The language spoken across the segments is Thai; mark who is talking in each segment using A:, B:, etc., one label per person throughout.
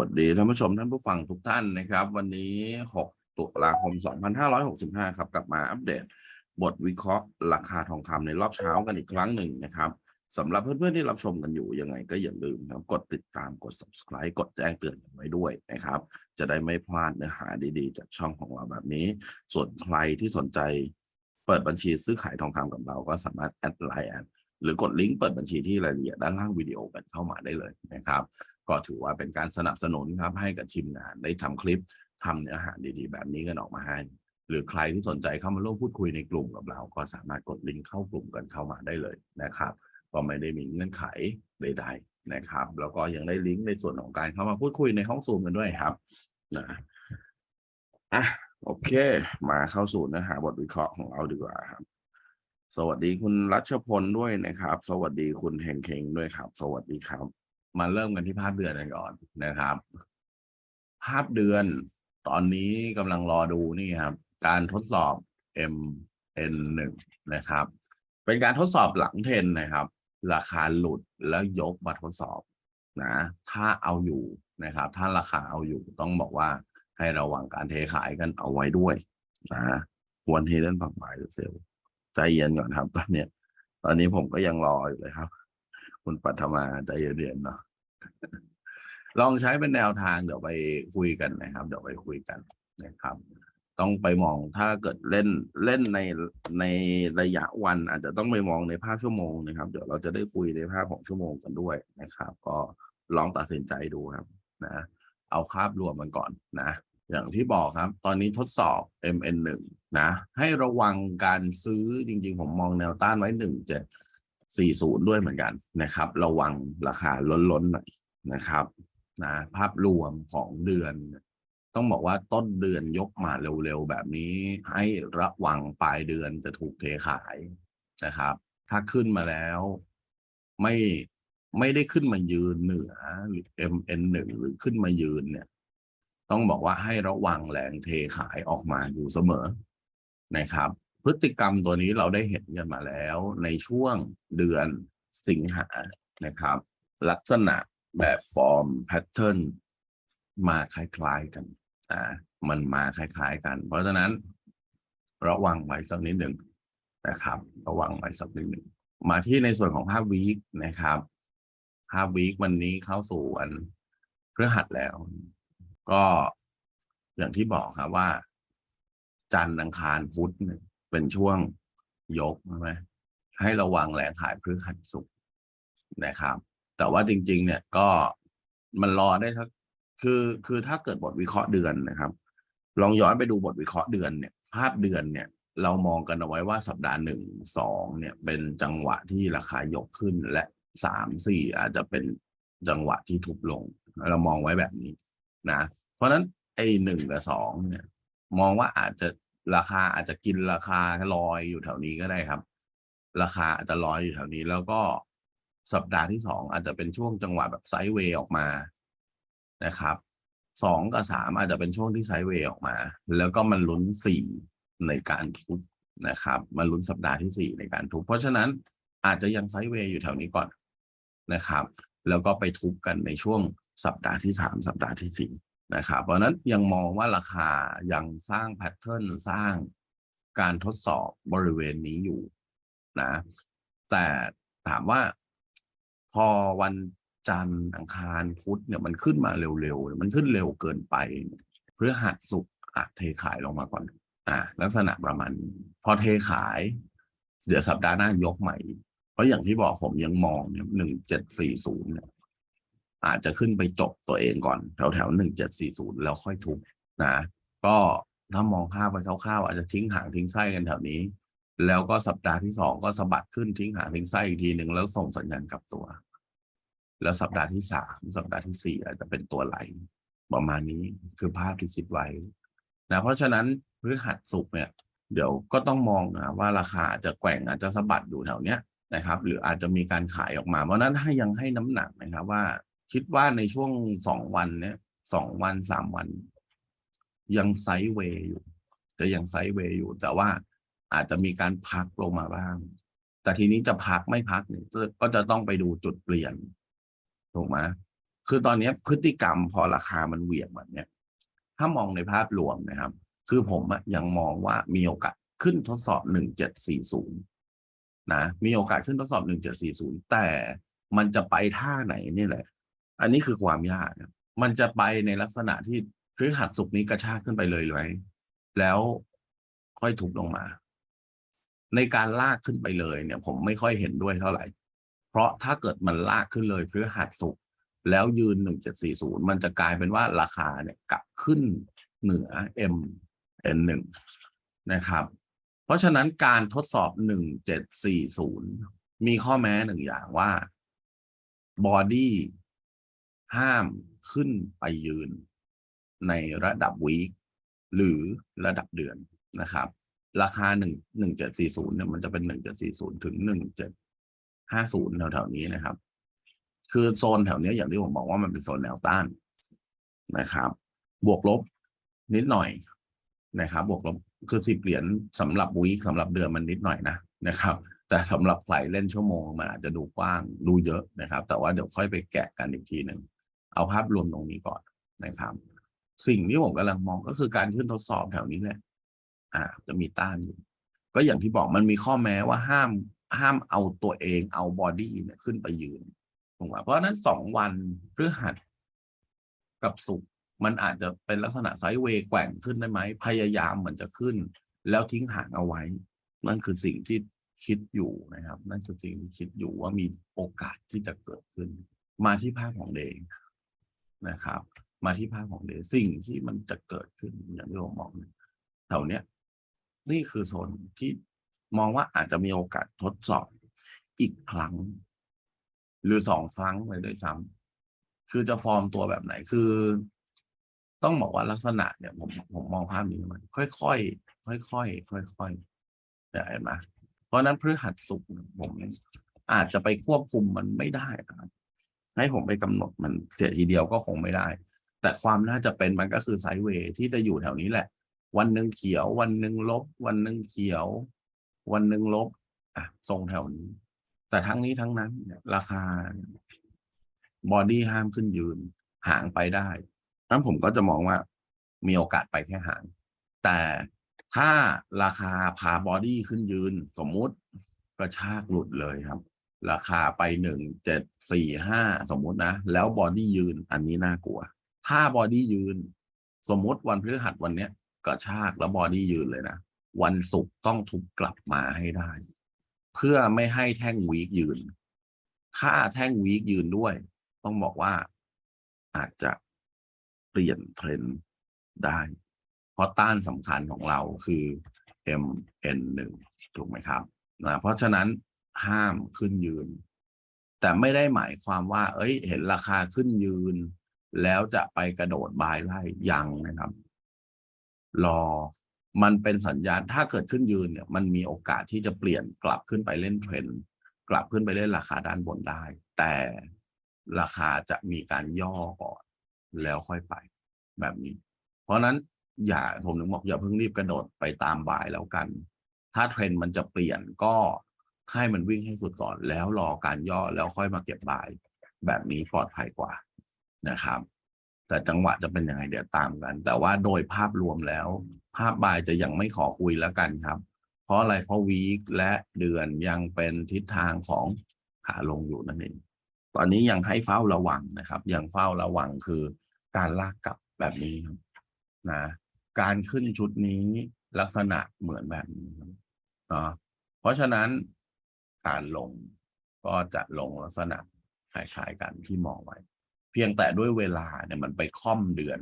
A: วัสดีท่านผู้ชมท่านผู้ฟังทุกท่านนะครับ วันนี้ 6 ตุลาคม 2565 ครับ กลับมาอัปเดต บทวิเคราะห์ราคาทองคำในรอบเช้ากันอีกครั้งหนึ่งนะครับสำหรับเพื่อนๆที่รับชมกันอยู่ยังไงก็อย่าลืมนะครับกดติดตามกด subscribe กดแจ้งเตือนกันไว้ด้วยนะครับ จะได้ไม่พลาดเนื้อหาดีๆ จากช่องของเราแบบนี้ ส่วนใครที่สนใจเปิดบัญชีซื้อขายทองคำกับเราก็สามารถแอดไลน์หรือกดลิงก์เปิดบัญชีที่รายละเอียดด้านล่างวิดีโอกันเข้ามาได้เลยนะครับ ก็ถือว่าเป็นการสนับสนุนครับให้กับทีมงานได้ทำคลิปทำเนื้อหาดีๆ แบบนี้กันออกมาให้ หรือใครที่สนใจเข้ามาร่วมพูดคุยในกลุ่มกับเรา ก็สามารถกดลิงก์เข้ากลุ่มกันเข้ามาได้เลยนะครับ ก็ไม่ได้มีเงื่อนไขใดๆนะครับ แล้วก็ยังได้ลิงก์ในส่วนของการเข้ามาพูดคุยในห้องซูมกันด้วยครับนะอะโอเค มาเข้าสู่เนื้อหาบทวิเคราะห์ของเราดีกว่าครับ สวัสดีคุณรัชพลด้วยนะครับ สวัสดีคุณเฮงเคงด้วยครับ สวัสดีครับ มาเริ่มกันที่ภาพเดือนกันก่อนนะครับ ภาพเดือนตอนนี้กำลังรอดูนี่ครับ การทดสอบ MN 1 นะครับ เป็นการทดสอบหลังเทนนะครับ ราคาหลุดแล้วยกมาทดสอบนะถ้าเอาอยู่นะครับ ถ้าราคาเอาอยู่ต้องบอกว่าให้ระวังการเทขายกันเอาไว้ด้วยนะควรเทเล่นผักไม้หรือเซลล์ใจเย็นก่อนครับ ตอนเนี้ย ตอนนี้ผมก็ยังรออยู่เลยครับ คุณปัทมาใจเย็นๆเนาะลองใช้เป็นแนวทางเดี๋ยวไปคุยกันนะครับ เดี๋ยวไปคุยกันนะครับ ต้องไปมองถ้าเกิดเล่นเล่นในในระยะวัน อาจจะต้องไปมองในภาพชั่วโมงนะครับ เดี๋ยวเราจะได้คุยในภาพของชั่วโมงกันด้วยนะครับ ก็ลองตัดสินใจดูครับนะเอาภาพรวมมันก่อนนะ อย่างที่บอกครับ ตอนนี้ทดสอบ MN 1 นะ ให้ระวังการซื้อจริงๆ ผมมองแนวต้านไว้ห นึ่งเจ็ดสี่ศูนย์ด้วยเหมือนกันนะครับ ระวังราคาล้นๆหน่อยนะครับนะภาพรวมของเดือน ต้องบอกว่าต้นเดือนยกมาเร็วๆแบบนี้ ให้ระวังปลายเดือนจะถูกเทขายนะครับ ถ้าขึ้นมาแล้วไม่ไม่ได้ขึ้นมายืนเหนือ MN หนึ่งหรือขึ้นมายืนเนี่ย ต้องบอกว่าให้ระวังแรงเทขายออกมาอยู่เสมอนะครับ พฤติกรรมตัวนี้เราได้เห็นกันมาแล้วในช่วงเดือนสิงหานะครับ ลักษณะแบบฟอร์มแพทเทิร์นมาคล้ายๆกันอ่ามันมาคล้ายๆกัน เพราะฉะนั้นระวังไว้สักนิดหนึ่งนะครับ ระวังไว้สักนิดหนึ่งมาที่ในส่วนของภาพวีคนะครับ ภาพวีควันนี้เข้าสู่วันพฤหัสแล้ว ก็อย่างที่บอกครับว่า จันทร์อังคารพุธเนี่ย เป็นช่วงยกใช่ไหมให้ระวังแรงขายพฤหัสศุกนะครับ แต่ว่าจริง ๆ เนี่ยก็มันรอได้สักคือคือถ้าเกิดบทวิเคราะห์เดือนนะครับ ลองย้อนไปดูบทวิเคราะห์เดือนเนี่ย ภาพเดือนเนี่ย เรามองกันเอาไว้ว่าสัปดาห์หนึ่งสองเนี่ย เป็นจังหวะที่ราคายกขึ้นและสามสี่อาจจะเป็นจังหวะที่ทุบลง เรามองไว้แบบนี้นะ เพราะฉะนั้นไอ้หนึ่งกับสองเนี่ย มองว่าอาจจะ ราคาอาจจะกินราคาลอยอยู่แถวนี้ก็ได้ครับ ราคาอาจจะลอยอยู่แถวนี้ แล้วก็สัปดาห์ที่สองอาจจะเป็นช่วงจังหวะแบบไซด์เวย์ออกมานะครับสองกับสามอาจจะเป็นช่วงที่ไซด์เวย์ออกมา แล้วก็มันลุ้นสี่ในการทุบนะครับมันลุ้นสัปดาห์ที่สี่ในการทุบเพราะฉะนั้นอาจจะยังไซด์เวย์อยู่แถวนี้ก่อนนะครับ แล้วก็ไปทุบกันในช่วงสัปดาห์ที่สามสัปดาห์ที่สี่ นะครับเพราะนั้นยังมองว่าราคายังสร้างแพทเทิร์นสร้างการทดสอบบริเวณนี้อยู่นะ แต่ถามว่าพอวันจันทร์อังคารพุธเนี่ยมันขึ้นมาเร็วๆ มันขึ้นเร็วเกินไปเพื่อหัดสุกอาจเทขายลงมาก่อน อ่าลักษณะประมาณพอเทขาย เดี๋ยวสัปดาห์หน้ายกใหม่ เพราะอย่างที่บอกผมยังมองเนี่ยหนึ่งเจ็ดสี่ศูนย์เนี่ย อาจจะขึ้นไปจบตัวเองก่อนแถวแถวหนึ่งเจ็ดสี่ศูนย์แล้วค่อยทุบนะก็ถ้ามองภาพไปคร่าวๆอาจจะทิ้งหางทิ้งไส้กันแถวนี้ แล้วก็สัปดาห์ที่สองก็สะบัดขึ้นทิ้งหางทิ้งไส้อีกทีหนึ่งแล้วส่งสัญญาณกลับตัว แล้วสัปดาห์ที่สามสัปดาห์ที่สี่อาจจะเป็นตัวไหล ประมาณนี้คือภาพที่คิดไว้นะเพราะฉะนั้นพฤหัสสุกเนี่ย เดี๋ยวก็ต้องมองนะว่าราคาจะแกว่งอาจจะสะบัดอยู่แถวเนี้ยนะครับ หรืออาจจะมีการขายออกมา เพราะนั้นถ้ายังให้น้ำหนักนะครับว่า คิดว่าในช่วงสองวันเนี้ยสองวันสามวัน ยังไซด์เวย์อยู่จะยังไซด์เวย์อยู่ แต่ว่าอาจจะมีการพักลงมาบ้าง แต่ทีนี้จะพักไม่พักเนี่ยก็จะต้องไปดูจุดเปลี่ยนถูกไหมคือตอนนี้พฤติกรรมพอราคามันเหวี่ยงแบบเนี้ยถ้ามองในภาพรวมนะครับ คือผมยังมองว่ามีโอกาสขึ้นทดสอบหนึ่งเจ็ดสี่ศูนย์นะมีโอกาสขึ้นทดสอบหนึ่งเจ็ดสี่ศูนย์แต่มันจะไปท่าไหนนี่แหละ อันนี้คือความยากมันจะไปในลักษณะที่พฤหัสสุกร์นี้กระชากขึ้นไปเลยไหมแล้วค่อยทุบลงมา ในการลากขึ้นไปเลยเนี่ย ผมไม่ค่อยเห็นด้วยเท่าไหร่ เพราะถ้าเกิดมันลากขึ้นเลยพฤหัสสุกร์แล้วยืนหนึ่งเจ็ดสี่ศูนย์มันจะกลายเป็นว่าราคาเนี่ยกลับขึ้นเหนือ M N หนึ่งนะครับ เพราะฉะนั้นการทดสอบหนึ่งเจ็ดสี่ศูนย์มีข้อแม้หนึ่งอย่างว่าบอดี้ ห้ามขึ้นไปยืนในระดับวีคหรือระดับเดือนนะครับ ราคาหนึ่งหนึ่งเจ็ดสี่ศูนย์เนี่ยมันจะเป็นหนึ่งเจ็ดสี่ศูนย์ถึงหนึ่งเจ็ดห้าศูนย์แถวๆนี้นะครับ คือโซนแถวเนี้ยอย่างที่ผมบอกว่ามันเป็นโซนแนวต้านนะครับ บวกลบนิดหน่อยนะครับ บวกลบคือสิบเหรียญสำหรับวีคสำหรับเดือนมันนิดหน่อยนะนะครับ แต่สำหรับใครเล่นชั่วโมงมันอาจจะดูกว้างดูเยอะนะครับ แต่ว่าเดี๋ยวค่อยไปแกะกันอีกทีหนึ่ง เอาภาพรวมตรงนี้ก่อนนะครับ สิ่งที่ผมกำลังมองก็คือการขึ้นทดสอบแถวนี้แหละอ่า จะมีต้านอยู่ ก็อย่างที่บอกมันมีข้อแม้ว่าห้ามห้ามเอาตัวเองเอาบอดี้เนี่ยขึ้นไปยืนถูกไหมเพราะนั้นสองวันพฤหัสกับศุกร์มันอาจจะเป็นลักษณะไซด์เวย์แกว่งขึ้นได้ไหม พยายามเหมันจะขึ้น แล้วทิ้งห่างเอาไว้ นั่นคือสิ่งที่คิดอยู่นะครับ นั่นคือสิ่งที่คิดอยู่ว่ามีโอกาสที่จะเกิดขึ้น มาที่ภาพของเดย์ นะครับ มาที่ภาพของเดย์สิ่งที่มันจะเกิดขึ้นอย่างที่ผมบอกเนี่ยแถวเนี้ยนี่คือโซนที่มองว่าอาจจะมีโอกาสทดสอบอีกครั้ง หรือสองครั้งเลยด้วยซ้ำคือจะฟอร์มตัวแบบไหนคือ ต้องบอกว่าลักษณะเนี่ยผมผมมองภาพนี้มันค่อยๆค่อยๆค่อยๆเนี่ยเห็นไหมเพราะนั้นพฤหัสสุกผมอาจจะไปควบคุมมันไม่ได้นะครับ ให้ผมไปกำหนดมันเสียทีเดียวก็คงไม่ได้ แต่ความน่าจะเป็นมันก็คือไซด์เวย์ที่จะอยู่แถวนี้แหละ วันหนึ่งเขียว วันหนึ่งลบ วันหนึ่งเขียว วันหนึ่งลบอะทรงแถวนี้ แต่ทั้งนี้ทั้งนั้นราคาบอดี้ห้ามขึ้นยืน หางไปได้นั้นผมก็จะมองว่ามีโอกาสไปแค่หาง แต่ถ้าราคาพาบอดี้ขึ้นยืน สมมุติกระชากหลุดเลยครับ ราคาไปหนึ่งเจ็ดสี่ห้าสมมุตินะ แล้วบอดี้ยืนอันนี้น่ากลัว ถ้าบอดี้ยืน สมมติวันพฤหัสวันเนี้ยกระชากแล้วบอดี้ยืนเลยนะ วันศุกร์ต้องทุบกลับมาให้ได้ เพื่อไม่ให้แท่งวีคยืนค่าแท่งวีคยืนด้วย ต้องบอกว่าอาจจะเปลี่ยนเทรนด์ได้ เพราะต้านสำคัญของเราคือ MN1 ถูกไหมครับนะเพราะฉะนั้น ห้ามขึ้นยืน แต่ไม่ได้หมายความว่า เอ้ย เห็นราคาขึ้นยืน แล้วจะไปกระโดดบายไล่ยังนะครับ รอมันเป็นสัญญาณถ้าเกิดขึ้นยืนเนี่ย มันมีโอกาสที่จะเปลี่ยนกลับขึ้นไปเล่นเทรนด์กลับขึ้นไปเล่นราคาด้านบนได้ แต่ราคาจะมีการย่อก่อน แล้วค่อยไปแบบนี้ เพราะฉะนั้นอย่าผมถึงบอกอย่าเพิ่งรีบกระโดดไปตามบายแล้วกัน ถ้าเทรนด์มันจะเปลี่ยนก็ ให้มันวิ่งให้สุดก่อน แล้วรอการย่อแล้วค่อยมาเก็บบาย แบบนี้ปลอดภัยกว่านะครับ แต่จังหวะจะเป็นยังไงเดี๋ยวตามกัน แต่ว่าโดยภาพรวมแล้ว ภาพบายจะยังไม่ขอคุยแล้วกันครับ เพราะอะไรเพราะวีคและเดือนยังเป็นทิศทางของขาลงอยู่นั่นเองตอนนี้ยังให้เฝ้าระวังนะครับ ยังเฝ้าระวังคือการลากกลับแบบนี้นะการขึ้นชุดนี้ลักษณะเหมือนแบบนี้เนาะเพราะฉะนั้น การลง ก็จะลงลักษณะคล้ายๆกันที่มองไว้ เพียงแต่ด้วยเวลาเนี่ยมันไปค่อมเดือน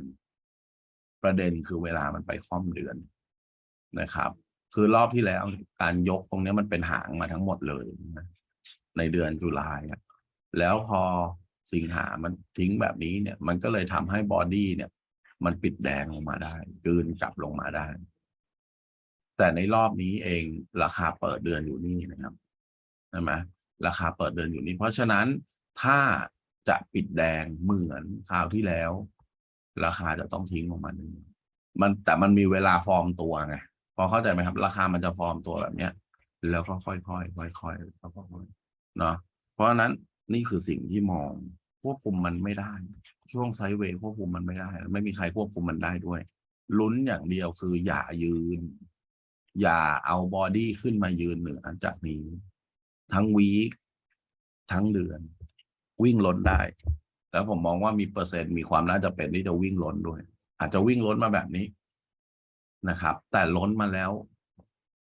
A: ประเด็นคือเวลามันไปค่อมเดือนนะครับ คือรอบที่แล้วการยกตรงนี้มันเป็นหางมาทั้งหมดเลยนะในเดือนจุลายอะแล้วพอสิงหามันทิ้งแบบนี้เนี่ย มันก็เลยทำให้บอดี้เนี่ย มันปิดแดงลงมาได้กืนกลับลงมาได้ แต่ในรอบนี้เองราคาเปิดเดือนอยู่นี่นะครับ ใช่ไหมราคาเปิดเดือนอยู่นี่เพราะฉะนั้นถ้าจะปิดแดงเหมือนคราวที่แล้ว ราคาจะต้องทิ้งลงมาหนึ่งมันแต่มันมีเวลาฟอร์มตัวไงพอเข้าใจไหมครับ ราคามันจะฟอร์มตัวแบบเนี้ย แล้วก็ค่อยๆค่อยๆค่อยๆเนาะเพราะฉะนั้นนี่คือสิ่งที่มองควบคุมมันไม่ได้ ช่วงไซด์เวย์ควบคุมมันไม่ได้ ไม่มีใครควบคุมมันได้ด้วยลุ้นอย่างเดียวคืออย่ายืน อย่าเอาบอดี้ขึ้นมายืนเหนือจากนี้ ทั้งวีคทั้งเดือน วิ่งล้นได้ แล้วผมมองว่ามีเปอร์เซ็นต์มีความน่าจะเป็นที่จะวิ่งล้นด้วย อาจจะวิ่งล้นมาแบบนี้นะครับ แต่ล้นมาแล้ว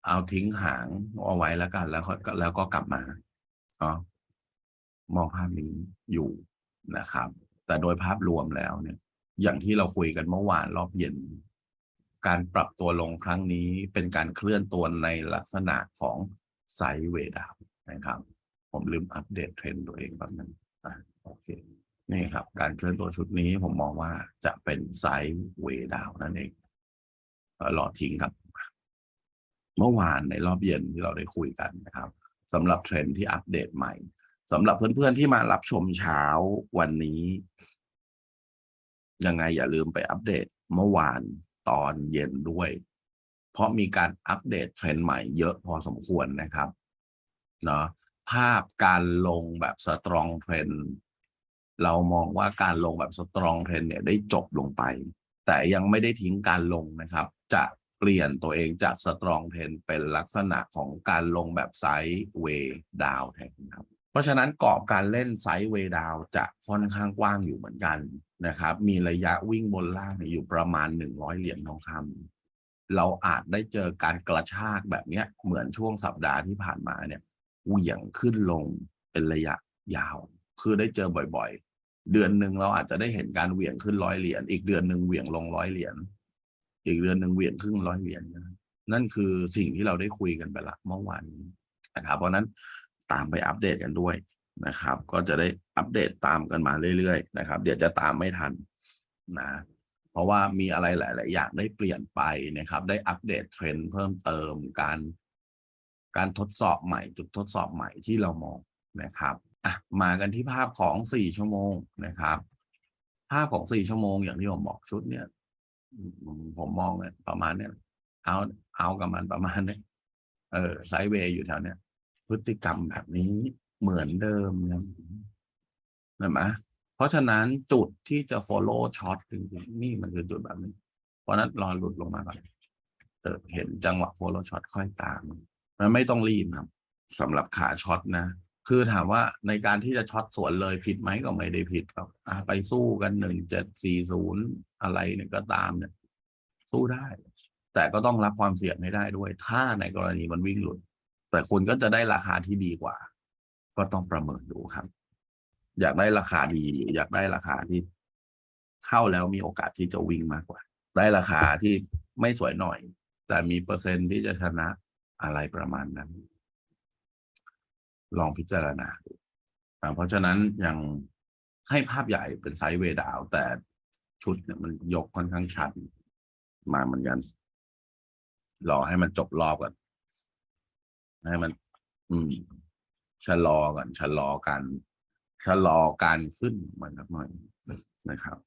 A: เอาทิ้งหางเอาไว้แล้วกัน แล้วก็แล้วก็กลับมาอ๋อมองภาพนี้อยู่นะครับ แต่โดยภาพรวมแล้วเนี่ย อย่างที่เราคุยกันเมื่อวานรอบเย็น การปรับตัวลงครั้งนี้เป็นการเคลื่อนตัวในลักษณะของไซด์เวดาว นะครับ ผมลืมอัปเดตเทรนตัวเองแป๊บนึงอะโอเคนี่ครับ การเคลื่อนตัวชุดนี้ผมมองว่าจะเป็นไซด์เวดาวนั่นเองเอ่อรอทิ้งกับ เมื่อวานในรอบเย็นที่เราได้คุยกันนะครับสำหรับเทรนที่อัปเดตใหม่สำหรับเพื่อนๆที่มารับชมเช้าวันนี้ ยังไงอย่าลืมไปอัปเดตเมื่อวานตอนเย็นด้วย เพราะมีการอัปเดตเทรนด์ใหม่เยอะพอสมควรนะครับ เนาะภาพการลงแบบสตรองเทรนเรามองว่าการลงแบบสตรองเทรนเนี่ยได้จบลงไป แต่ยังไม่ได้ทิ้งการลงนะครับ จะเปลี่ยนตัวเองจากสตรองเทรนเป็นลักษณะของการลงแบบไซด์เวย์ดาวแทนครับ เพราะฉะนั้นกรอบการเล่นไซด์เวย์ดาวจะค่อนข้างกว้างอยู่เหมือนกันนะครับ มีระยะวิ่งบนล่างอยู่ประมาณ 100 เหรียญทองคำเราอาจได้เจอการกระชากแบบเนี้ยเหมือนช่วงสัปดาห์ที่ผ่านมาเนี่ย เหวี่ยงขึ้นลงเป็นระยะยาว คือได้เจอบ่อยๆ เดือนหนึ่งเราอาจจะได้เห็นการเหวี่ยงขึ้นร้อยเหรียญอีกเดือนหนึ่งเหวี่ยงลงร้อยเหรียญอีกเดือนหนึ่งเหวี่ยงครึ่งร้อยเหรียญนะนั่นคือสิ่งที่เราได้คุยกันไปละเมื่อวานนี้นะครับ เพราะฉะนั้นตามไปอัปเดตกันด้วยนะครับ ก็จะได้อัปเดตตามกันมาเรื่อยๆนะครับ เดี๋ยวจะตามไม่ทันนะเพราะว่ามีอะไรหลาย ๆ อย่างได้เปลี่ยนไปนะครับ ได้อัปเดตเทรนด์เพิ่มเติมการ การทดสอบใหม่ จุดทดสอบใหม่ที่เรามองนะครับอะมากันที่ภาพของสี่ชั่วโมงนะครับ ภาพของสี่ชั่วโมงอย่างที่ผมบอกชุดเนี่ยผมมองเนี่ยประมาณเนี้ยเอาเอากับมันประมาณเนี้ยเออไซเวย์อยู่แถวเนี้ยพฤติกรรมแบบนี้เหมือนเดิมนะเห็นไหมเพราะฉะนั้นจุดที่จะ follow short จริงๆนี่มันคือจุดแบบนี้ เพราะฉะนั้นรอหลุดลงมาก่อนเออเห็นจังหวะ follow short ค่อยตาม มันไม่ต้องรีบครับสำหรับขาช็อตนะ คือถามว่าในการที่จะช็อตสวนเลยผิดไหมก็ไม่ได้ผิดครับอะไปสู้กันหนึ่งเจ็ดสี่ศูนย์อะไรเนี่ยก็ตามเนี่ย สู้ได้ แต่ก็ต้องรับความเสี่ยงให้ได้ด้วย ถ้าในกรณีมันวิ่งหลุด แต่คุณก็จะได้ราคาที่ดีกว่า ก็ต้องประเมินดูครับ อยากได้ราคาดีหรืออยากได้ราคาที่เข้าแล้วมีโอกาสที่จะวิ่งมากกว่า ได้ราคาที่ไม่สวยหน่อย แต่มีเปอร์เซ็นต์ที่จะชนะ อะไรประมาณนั้น ลองพิจารณาดูเพราะฉะนั้นยังให้ภาพใหญ่เป็นไซด์เวดาว แต่ชุดเนี่ยมันยกค่อนข้างชัดมาเหมือนกัน รอให้มันจบรอบก่อน ให้มัน อืมชะลอก่อนชะลอการชะลอการขึ้นมันสักหน่อยนะครับ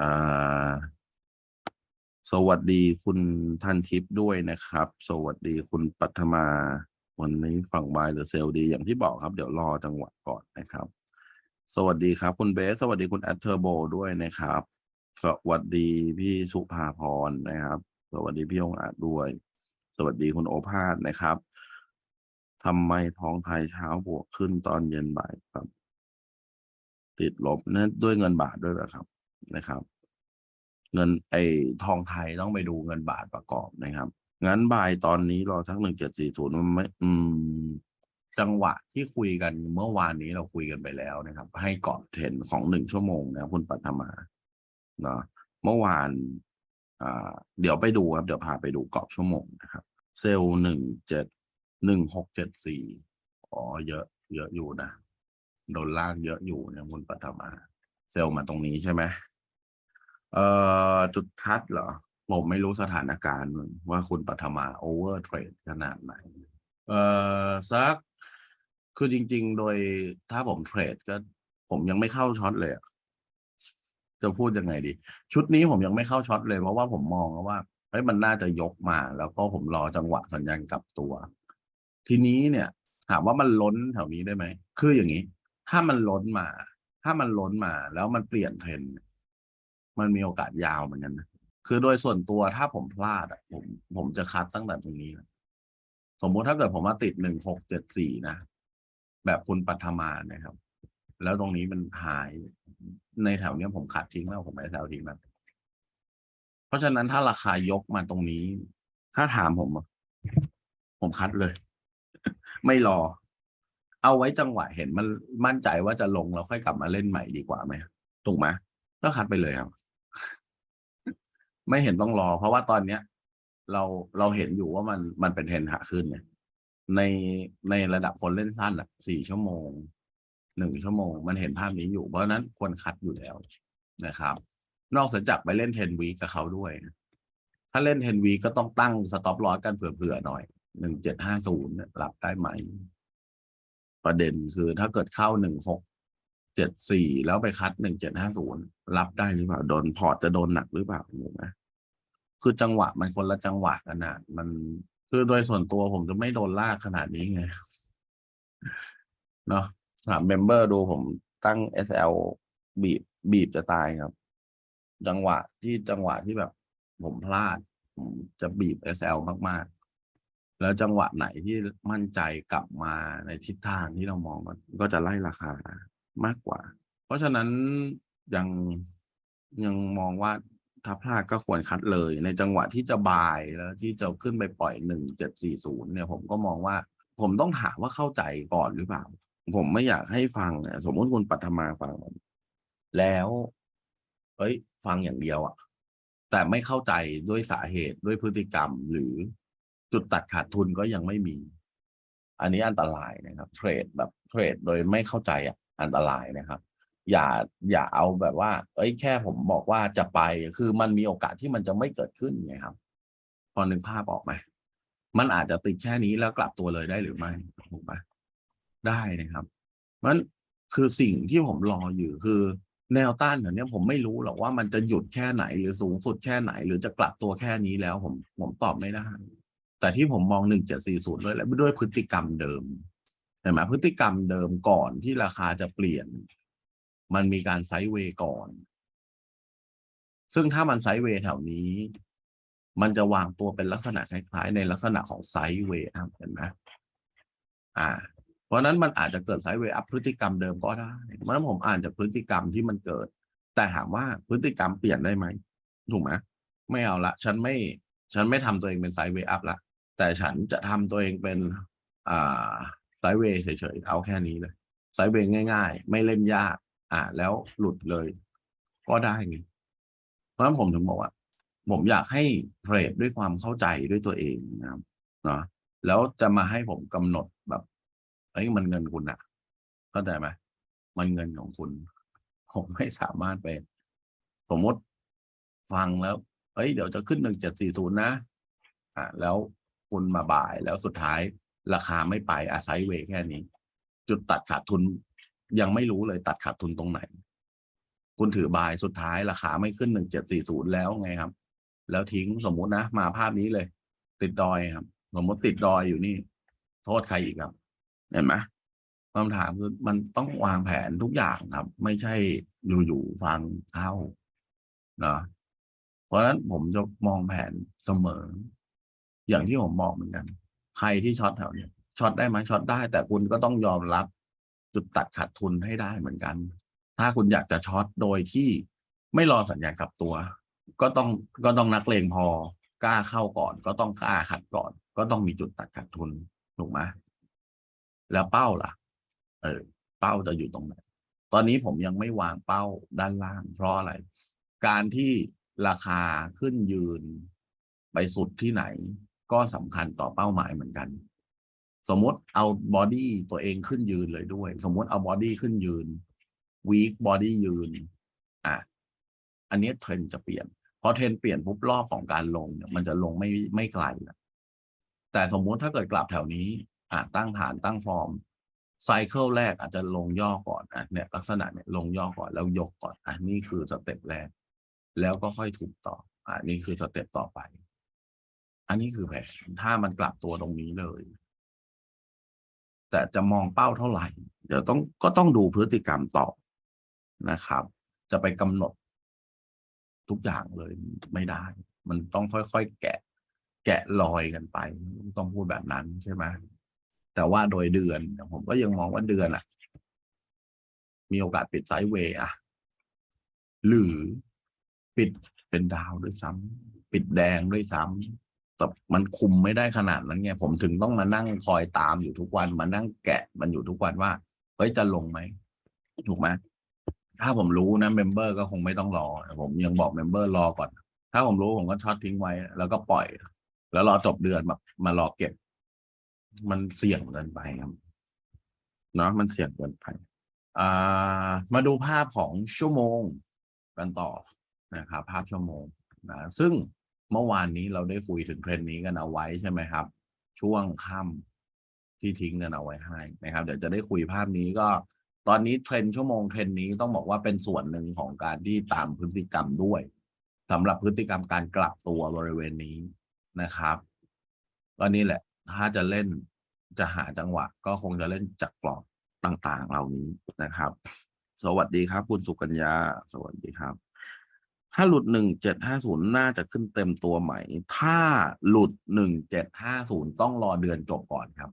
A: อ่า สวัสดีคุณทันทิพย์ด้วยนะครับ สวัสดีคุณปัทมา วันนี้ฝั่งบายหรือเซลล์ดี อย่างที่บอกครับ เดี๋ยวรอจังหวะก่อนนะครับ สวัสดีครับ คุณเบส สวัสดีคุณแอดเทอร์โบด้วยนะครับ สวัสดีพี่สุภาพรนะครับ สวัสดีพี่องอาจด้วย สวัสดีคุณโอภาสนะครับทำไมทองไทยเช้าบวกขึ้นตอนเย็นบ่ายครับ ติดลบนะด้วยเงินบาทด้วยเหรอครับนะครับ เงินไอ้ทองไทยต้องไปดูเงินบาทประกอบนะครับงั้นบ่ายตอนนี้รอสักหนึ่งเจ็ดสี่ศูนย์มันไม่อืม จังหวะที่คุยกันเมื่อวานนี้เราคุยกันไปแล้วนะครับ ให้เกาะเทรนของหนึ่งชั่วโมงนะคุณปัทมาเนาะเมื่อวานอ่าเดี๋ยวไปดูครับ เดี๋ยวพาไปดูกรอบชั่วโมงนะครับ เซลล์หนึ่งเจ็ดหนึ่งหกเจ็ดสี่อ๋อเยอะ เยอะอยู่นะโดนลากเยอะอยู่เนี่ยคุณปัทมา เซลล์มาตรงนี้ใช่ไหม เอ่อจุดคัดเหรอ ผมไม่รู้สถานการณ์ว่าคุณปัทมาโอเวอร์เทรดขนาดไหน เอ่อสักคือจริง ๆ โดยถ้าผมเทรดก็ ผมยังไม่เข้าช็อตเลยอะจะพูดยังไงดี ชุดนี้ผมยังไม่เข้าช็อตเลย เพราะว่าผมมองวว่าเฮ้ยมันน่าจะยกมา แล้วก็ผมรอจังหวะสัญญาณกลับตัว ทีนี้เนี่ย ถามว่ามันล้นแถวนี้ได้ไหม คืออย่างนี้ ถ้ามันล้นมา ถ้ามันล้นมา แล้วมันเปลี่ยนเทรนด์ มันมีโอกาสยาวเหมือนกันนะคือโดยส่วนตัวถ้าผมพลาดอะผมผมจะคัดตั้งแต่ตรงนี้นะสมมุติถ้าเกิดผมมาติดหนึ่งหกเจ็ดสี่นะ แบบคุณปัทมานะครับ แล้วตรงนี้มันหายในแถวเนี้ยผมขัดทิ้งแล้วผมไม่แถวทิ้งแล้วเพราะฉะนั้นถ้าราคายกมาตรงนี้ ถ้าถามผมอะผมคัดเลย ไม่รอ เอาไว้จังหวะเห็นมันมั่นใจว่าจะลงแล้วค่อยกลับมาเล่นใหม่ดีกว่าไหมถูกไหมก็คัดไปเลยครับ ไม่เห็นต้องรอ เพราะว่าตอนเนี้ย เราเราเห็นอยู่ว่ามันมันเป็นเทรนขาขึ้นเนี่ยในในระดับคนเล่นสั้นอะสี่ชั่วโมงหนึ่งชั่วโมง มันเห็นภาพนี้อยู่ เพราะนั้นควรคัดอยู่แล้วนะครับ นอกจากไปเล่นเทนวีกับเขาด้วย ถ้าเล่นเทนวีก็ต้องตั้งสต็อปลอสกันเผื่อๆหน่อยหนึ่งเจ็ดห้าศูนย์รับได้ไหม ประเด็นคือถ้าเกิดเข้าหนึ่งหก เจ็ดสี่แล้วไปคัดหนึ่งเจ็ดห้าศูนย์รับได้หรือเปล่าโดนพอร์ตจะโดนหนักหรือเปล่าถูกไหมคือจังหวะมันคนละจังหวะกันนะมันคือโดยส่วนตัวผมจะไม่โดนลากขนาดนี้ไงเนาะถามเมมเบอร์ดูผมตั้ง SL บีบบีบจะตายครับ จังหวะที่จังหวะที่แบบ ผมพลาด ผมจะบีบ SL มาก ๆ แล้วจังหวะไหนที่มั่นใจกลับมาในทิศทางที่เรามองก็จะไล่ราคา มากกว่า เพราะฉะนั้นยังยังมองว่าถ้าพลาดก็ควรคัดเลย ในจังหวะที่จะบายแล้วที่จะขึ้นไปปล่อยหนึ่งเจ็ดสี่ศูนย์เนี่ย ผมก็มองว่า ผมต้องถามว่าเข้าใจก่อนหรือเปล่า ผมไม่อยากให้ฟังเนี่ยสมมติคุณปัทมาฟัง แล้วเอ้ย ฟังอย่างเดียวอะแต่ไม่เข้าใจด้วยสาเหตุด้วยพฤติกรรมหรือจุดตัดขาดทุนก็ยังไม่มี อันนี้อันตรายนะครับ เทรดแบบเทรดโดยไม่เข้าใจอะ อันตรายนะครับ อย่าอย่าเอาแบบว่า เอ้ยแค่ผมบอกว่าจะไป คือมันมีโอกาสที่มันจะไม่เกิดขึ้นไงครับ พอนึกภาพออกไหมมันอาจจะติดแค่นี้แล้วกลับตัวเลยได้หรือไม่ถูกไหมได้นะครับมันคือสิ่งที่ผมรออยู่คือแนวต้านแถวนี้ผมไม่รู้หรอกว่ามันจะหยุดแค่ไหนหรือสูงสุดแค่ไหน หรือจะกลับตัวแค่นี้แล้วผมผมตอบไม่ได้แต่ที่ผมมองหนึ่งเจ็ดสี่ศูนย์ด้วยและด้วยพฤติกรรมเดิม เห็นไหมพฤติกรรมเดิมก่อนที่ราคาจะเปลี่ยน มันมีการไซด์เวย์ก่อน ซึ่งถ้ามันไซด์เวย์แถวนี้ มันจะวางตัวเป็นลักษณะคล้ายๆ ในลักษณะของไซด์เวย์เห็นไหมอ่า เพราะนั้นมันอาจจะเกิดไซด์เวย์อัพพฤติกรรมเดิมก็ได้เพราะนั้นผมอ่านจากพฤติกรรมที่มันเกิด แต่ถามว่าพฤติกรรมเปลี่ยนได้ไหมถูกไหมไม่เอาละ ฉันไม่ ฉันไม่ทำตัวเองเป็นไซด์เวย์อัพละ แต่ฉันจะทำตัวเองเป็น อ่า ไซด์เวย์เฉยๆเอาแค่นี้เลยไซด์เวย์ง่ายๆ ไม่เล่นยาก อ่าแล้วหลุดเลย ก็ได้ไงเพราะฉะนั้นผมถึงบอกว่า ผมอยากให้เทรดด้วยความเข้าใจด้วยตัวเองนะครับเนาะแล้วจะมาให้ผมกำหนดแบบเอ้ยมันเงินคุณอะเข้าใจไหมมันเงินของคุณ ผมไม่สามารถไปสมมติฟังแล้วเฮ้ย เดี๋ยวจะขึ้นหนึ่งเจ็ดสี่ศูนย์นะ อะแล้วคุณมาบ่ายแล้วสุดท้าย ราคาไม่ไปอาศัยเวแค่นี้ จุดตัดขาดทุนยังไม่รู้เลยตัดขาดทุนตรงไหน คุณถือบายสุดท้ายราคาไม่ขึ้นหนึ่งเจ็ดสี่ศูนย์แล้วไงครับ แล้วทิ้งสมมุตินะ มาภาพนี้เลย ติดดอยครับ สมมติติดดอยอยู่นี่ โทษใครอีกครับ เห็นไหมคำถามคือมันต้องวางแผนทุกอย่างครับ ไม่ใช่อยู่ๆฟังเข้าเนาะเพราะฉะนั้นผมจะมองแผนเสมอ อย่างที่ผมบอกเหมือนกัน ใครที่ช็อตแถวเนี้ยช็อตได้ไหมช็อตได้ แต่คุณก็ต้องยอมรับ จุดตัดขาดทุนให้ได้เหมือนกัน ถ้าคุณอยากจะช็อตโดยที่ไม่รอสัญญาณกลับตัว ก็ต้องก็ต้องนักเลงพอกล้าเข้าก่อน ก็ต้องกล้าขัดก่อน ก็ต้องมีจุดตัดขาดทุนถูกไหมแล้วเป้าล่ะ เออ เป้าจะอยู่ตรงไหนตอนนี้ผมยังไม่วางเป้าด้านล่าง เพราะอะไร การที่ราคาขึ้นยืนไปสุดที่ไหน ก็สำคัญต่อเป้าหมายเหมือนกัน สมมติเอาบอดี้ตัวเองขึ้นยืนเลยด้วย สมมติเอาบอดี้ขึ้นยืนวีคบอดี้ยืนอะอันนี้เทรนจะเปลี่ยนพอเทรนเปลี่ยนปุ๊บรอบของการลงเนี่ยมันจะลงไม่ไม่ไกลนะแต่สมมุติถ้าเกิดกลับแถวนี้ อะตั้งฐานตั้งฟอร์มไซเคิลแรกอาจจะลงย่อก่อนอะเนี่ยลักษณะเนี่ยลงย่อก่อนแล้วยกก่อนอะนี่คือสเต็ปแรก แล้วก็ค่อยถูกต่ออะนี่คือสเต็ปต่อไป อันนี้คือแผนถ้ามันกลับตัวตรงนี้เลย แต่จะมองเป้าเท่าไหร่ เดี๋ยวต้องก็ต้องดูพฤติกรรมต่อนะครับ จะไปกำหนดทุกอย่างเลยไม่ได้ มันต้องค่อยๆแกะ แกะรอยกันไป ต้องพูดแบบนั้นใช่ไหมแต่ว่าโดยเดือนผมก็ยังมองว่าเดือนอะมีโอกาสปิดไซด์เวย์อะหรือปิดเป็นดาวด้วยซ้ำปิดแดงด้วยซ้ำ แต่มันคุมไม่ได้ขนาดนั้นไงผมถึงต้องมานั่งคอยตามอยู่ทุกวันมานั่งแกะมันอยู่ทุกวันว่าเฮ้ยจะลงไหมถูกไหมถ้าผมรู้นะเมมเบอร์ก็คงไม่ต้องรอ ผมยังบอกเมมเบอร์รอก่อน ถ้าผมรู้ผมก็ช็อตทิ้งไว้ แล้วก็ปล่อย แล้วรอจบเดือนแบบมารอเก็บ มันเสี่ยงเกินไปครับเนาะมันเสี่ยงเกินไปอ่ามาดูภาพของชั่วโมงกันต่อนะครับภาพชั่วโมงนะซึ่ง เมื่อวานนี้เราได้คุยถึงเทรนด์นี้กันเอาไว้ใช่ไหมครับ ช่วงค่ำที่ทิ้งกันเอาไว้ให้นะครับ เดี๋ยวจะได้คุยภาพนี้ก็ ตอนนี้เทรนด์ชั่วโมงเทรนด์นี้ต้องบอกว่าเป็นส่วนหนึ่งของการที่ตามพฤติกรรมด้วยสำหรับพฤติกรรมการกลับตัวบริเวณนี้นะครับก็นี่แหละ ถ้าจะเล่นจะหาจังหวะ ก็คงจะเล่นจากกรอบต่างๆ เหล่านี้นะครับ สวัสดีครับ คุณสุกัญญา สวัสดีครับ ถ้าหลุดหนึ่งเจ็ดห้าศูนย์น่าจะขึ้นเต็มตัวใหม่ ถ้าหลุดหนึ่งเจ็ดห้าศูนย์ต้องรอเดือนจบก่อนครับ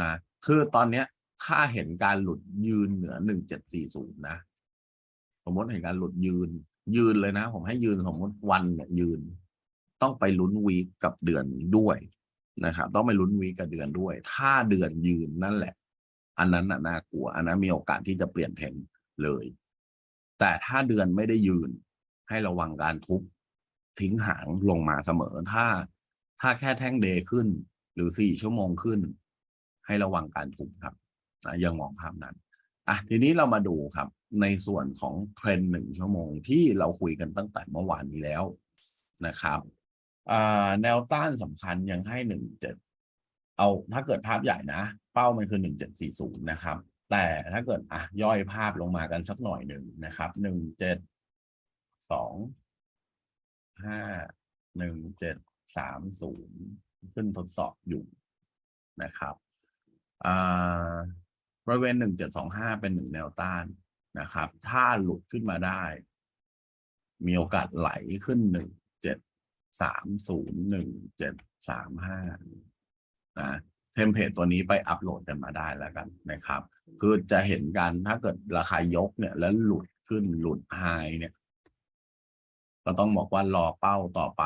A: นะ คือตอนเนี้ย ถ้าเห็นการหลุดยืนเหนือหนึ่งเจ็ดสี่ศูนย์นะ สมมติเห็นการหลุดยืน ยืนเลยนะ ผมให้ยืนสมมติวันเนี่ยยืน ต้องไปลุ้นวีคกับเดือนด้วยนะครับ ต้องไปลุ้นวีคกับเดือนด้วย ถ้าเดือนยืนนั่นแหละ อันนั้นน่ากลัว อันนั้นมีโอกาสที่จะเปลี่ยนเทรนเลย แต่ถ้าเดือนไม่ได้ยืน ให้ระวังการทุบทิ้งหางลงมาเสมอ ถ้าถ้าแค่แท่งเดย์ขึ้น หรือสี่ชั่วโมงขึ้น ให้ระวังการทุบครับนะยังมองภาพนั้นอะทีนี้เรามาดูครับ ในส่วนของเทรนหนึ่งชั่วโมงที่เราคุยกันตั้งแต่เมื่อวานนี้แล้วนะครับแนวต้านสำคัญยังให้หนึ่งเจ็ดเอาถ้าเกิดภาพใหญ่นะ เป้ามันคือหนึ่งเจ็ดสี่ศูนย์นะครับ แต่ถ้าเกิดอะย่อยภาพลงมากันสักหน่อยหนึ่งนะครับหนึ่งเจ็ด สองห้าหนึ่งเจ็ดสามศูนย์ขึ้นทดสอบอยู่นะครับบริเวณหนึ่งเจ็ดสองห้าเป็นหนึ่งแนวต้านนะครับ ถ้าหลุดขึ้นมาได้ มีโอกาสไหลขึ้นหนึ่งเจ็ดสามศูนย์หนึ่งเจ็ดสามห้านะเทมเพลตตัวนี้ไปอัปโหลดกันมาได้แล้วกันนะครับ คือจะเห็นกันถ้าเกิดราคายกเนี่ยแล้วหลุดขึ้นหลุดไฮเนี่ย ก็ต้องบอกว่ารอเป้าต่อไป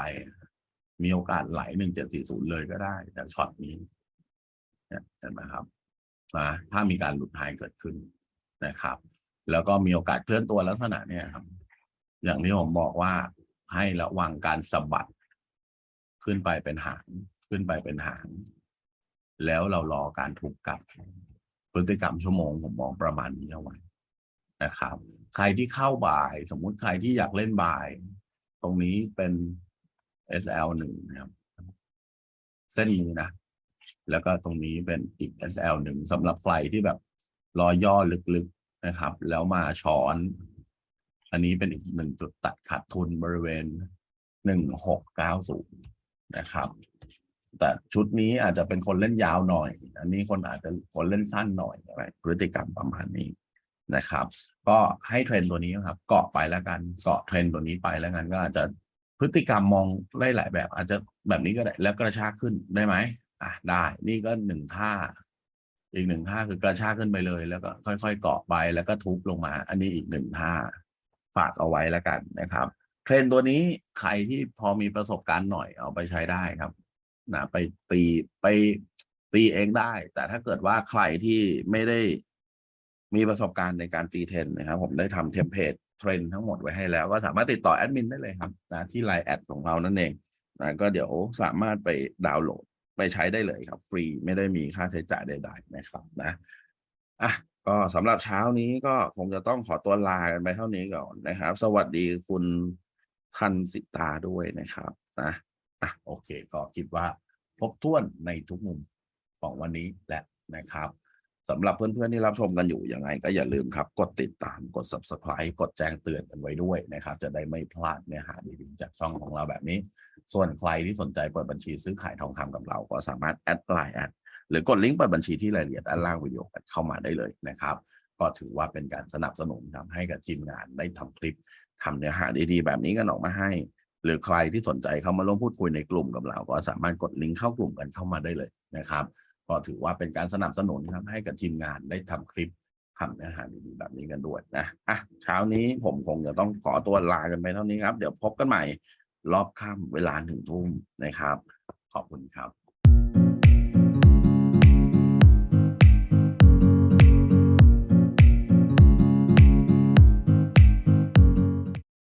A: มีโอกาสไหลหนึ่งเจ็ดสี่ศูนย์เลยก็ได้จากช็อตนี้เนี่ยเห็นไหมครับนะถ้ามีการหลุดไฮเกิดขึ้นนะครับ แล้วก็มีโอกาสเคลื่อนตัวลักษณะเนี่ยครับ อย่างที่ผมบอกว่าให้ระวังการสะบัด ขึ้นไปเป็นหางขึ้นไปเป็นหางแล้วเรารอการถูกกลับ พฤติกรรมชั่วโมงผมมองประมาณนี้เอาไว้นะครับ ใครที่เข้าบ่าย สมมุติใครที่อยากเล่นบ่าย ตรงนี้เป็น SL หนึ่งนะครับ เส้นนี้นะ แล้วก็ตรงนี้เป็นอีก SL หนึ่งสำหรับใครที่แบบรอย่อลึกๆนะครับ แล้วมาช้อน อันนี้เป็นอีกหนึ่งจุดตัดขาดทุนบริเวณหนึ่งหกเก้าศูนย์นะครับ แต่ชุดนี้อาจจะเป็นคนเล่นยาวหน่อย อันนี้คนอาจจะคนเล่นสั้นหน่อยอะไรพฤติกรรมประมาณนี้ นะครับ ก็ให้เทรนตัวนี้ครับ เกาะไปแล้วกันเกาะเทรนตัวนี้ไปแล้วกันก็อาจจะพฤติกรรมมองได้หลายแบบ อาจจะแบบนี้ก็ได้แล้วกระชากขึ้นได้ไหมอะได้ นี่ก็หนึ่งท่า อีกหนึ่งท่าคือกระชากขึ้นไปเลย แล้วก็ค่อยๆเกาะไปแล้วก็ทุบลงมา อันนี้อีกหนึ่งท่าฝากเอาไว้แล้วกันนะครับเทรนตัวนี้ใครที่พอมีประสบการณ์หน่อยเอาไปใช้ได้ครับนะไปตีไปตีเองได้ แต่ถ้าเกิดว่าใครที่ไม่ได้ มีประสบการณ์ในการตีเทรนนะครับ ผมได้ทำเทมเพลตเทรนทั้งหมดไว้ให้แล้ว ก็สามารถติดต่อแอดมินได้เลยครับนะที่ไลน์แอดของเรานั่นเองนะก็เดี๋ยวสามารถไปดาวน์โหลดไปใช้ได้เลยครับ ฟรีไม่ได้มีค่าใช้จ่ายใดๆนะครับนะอะก็สำหรับเช้านี้ก็คงจะต้องขอตัวลากันไปเท่านี้ก่อนนะครับ สวัสดีคุณทันสิตาด้วยนะครับนะอะโอเค ก็คิดว่าครบถ้วนในทุกมุมของวันนี้แหละนะครับ สำหรับเพื่อนๆที่รับชมกันอยู่ยังไง ก็อย่าลืมครับ กดติดตามกด subscribe กดแจ้งเตือนกันไว้ด้วยนะครับ จะได้ไม่พลาดเนื้อหาดีๆจากช่องของเราแบบนี้ ส่วนใครที่สนใจเปิดบัญชีซื้อขายทองคำกับเรา ก็สามารถแอดไลน์แอดหรือกดลิงก์เปิดบัญชีที่รายละเอียดด้านล่างวิดีโอเข้ามาได้เลยนะครับ ก็ถือว่าเป็นการสนับสนุนครับให้กับทีมงานได้ทำคลิปทำเนื้อหาดีๆ แบบนี้กันออกมาให้ หรือใครที่สนใจเข้ามาร่วมพูดคุยในกลุ่มกับเรา ก็สามารถกดลิงก์เข้ากลุ่มกันเข้ามาได้เลยนะครับ ก็ถือว่าเป็นการสนับสนุนครับให้กับทีมงานได้ทำคลิปทำเนื้อหาดีๆแบบนี้กันด้วยนะอะเช้านี้ผมคงจะต้องขอตัวลากันไปเท่านี้ครับ เดี๋ยวพบกันใหม่รอบค่ำเวลาหนึ่งทุ่มนะครับ ขอบคุณครับ